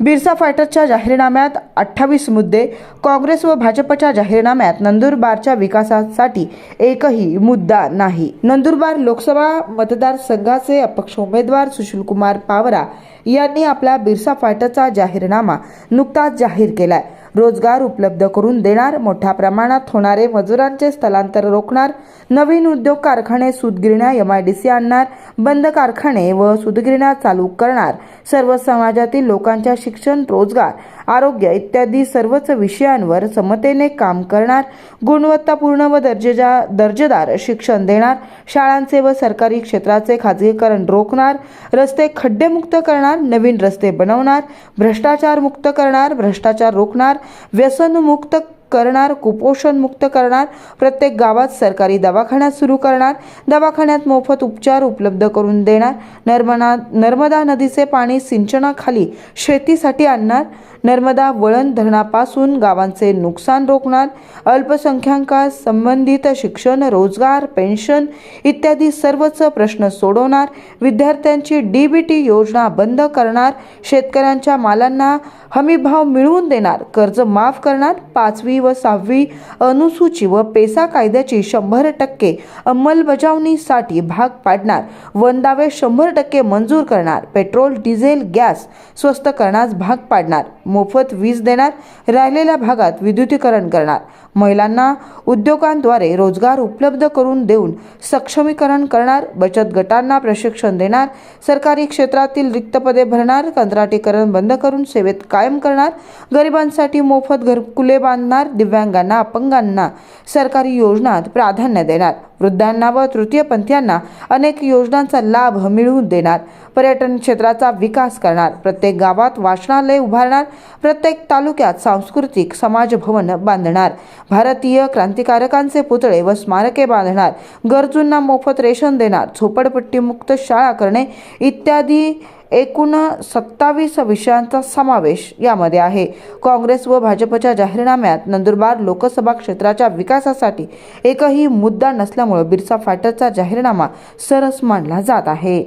बिरसा फायटरच्या जाहीरनाम्यात अठ्ठावीस मुद्दे काँग्रेस व भाजपच्या जाहीरनाम्यात नंदुरबारच्या विकासासाठी एकही मुद्दा नाही. नंदुरबार लोकसभा मतदारसंघाचे अपक्ष उमेदवार सुशीलकुमार पावरा यांनी आपला बिरसा फायटरचा जाहीरनामा नुकताच जाहीर केलाय. रोजगार उपलब्ध करून देणार मोठ्या प्रमाणात होणारे मजुरांचे स्थलांतर रोखणार नवीन उद्योग कारखाने सुदगिरण्या एम आय डी सी आणणार बंद कारखाने व सुदगिरण्या चालू करणार. सर्व समाजातील लोकांच्या शिक्षण रोजगार आरोग्य इत्यादी सर्वच विषयांवर समतेने काम करणार गुणवत्तापूर्ण व दर्जेजा दर्जेदार शिक्षण देणार शाळांचे व सरकारी क्षेत्राचे खाजगीकरण रोखणार रस्ते खड्डेमुक्त करणार नवीन रस्ते बनवणार भ्रष्टाचार मुक्त करणार भ्रष्टाचार रोखणार व्यसनमुक्त करणार कुपोषण मुक्त करणार प्रत्येक गावात सरकारी दवाखान्यात सुरू करणार दवाखान्यात मोफत उपचार उपलब्ध करून देणार नर्मदा नर्मदा नदीचे पाणी सिंचनाखाली शेतीसाठी आणणार नर्मदा वळण धरणापासून गावांचे नुकसान रोखणार अल्पसंख्याका संबंधित शिक्षण रोजगार पेन्शन इत्यादी सर्वच प्रश्न सोडवणार विद्यार्थ्यांची डीबीटी योजना बंद करणार शेतकऱ्यांच्या मालांना हमीभाव मिळवून देणार कर्ज माफ करणार पाचवी व सहावी अनुसूची व पेसा कायद्याची शंभर टक्के अंमलबजावणीसाठी भाग पाडणार. वनदावे शंभर टक्के मंजूर करणार. पेट्रोल डिझेल गॅस स्वस्त करण्यास भाग पाडणार. मोफत वीज देणार. राहिलेल्या भागात विद्युतीकरण करणार. महिलांना उद्योगांद्वारे रोजगार उपलब्ध करून देऊन सक्षमीकरण करणार. बचत गटांना प्रशिक्षण देणार. सरकारी क्षेत्रातील रिक्त पदे भरणार. कंत्राटीकरण बंद करून सेवेत कायम करणार. गरिबांसाठी मोफत घरकुले बांधणार. दिव्यांगांना अपंगांना सरकारी योजनात प्राधान्य देणार. वृद्धांना व तृतीयपंथीयांना अनेक योजनांचा लाभ मिळवून देणार. पर्यटन क्षेत्राचा विकास करणार. प्रत्येक गावात वाचनालय उभारणार. प्रत्येक तालुक्यात सांस्कृतिक समाज भवन बांधणार. भारतीय क्रांतिकारकांचे पुतळे व स्मारके बांधणार. गरजूंना मोफत रेशन देणार. झोपडपट्टीमुक्त शाळा करणे इत्यादी एकूण सत्तावीस विषयांचा समावेश यामध्ये आहे. काँग्रेस व भाजपच्या जाहीरनाम्यात नंदुरबार लोकसभा क्षेत्राच्या विकासासाठी एकही मुद्दा नसल्यामुळे बिरसा फाटरचा जाहीरनामा सरस मानला जात आहे.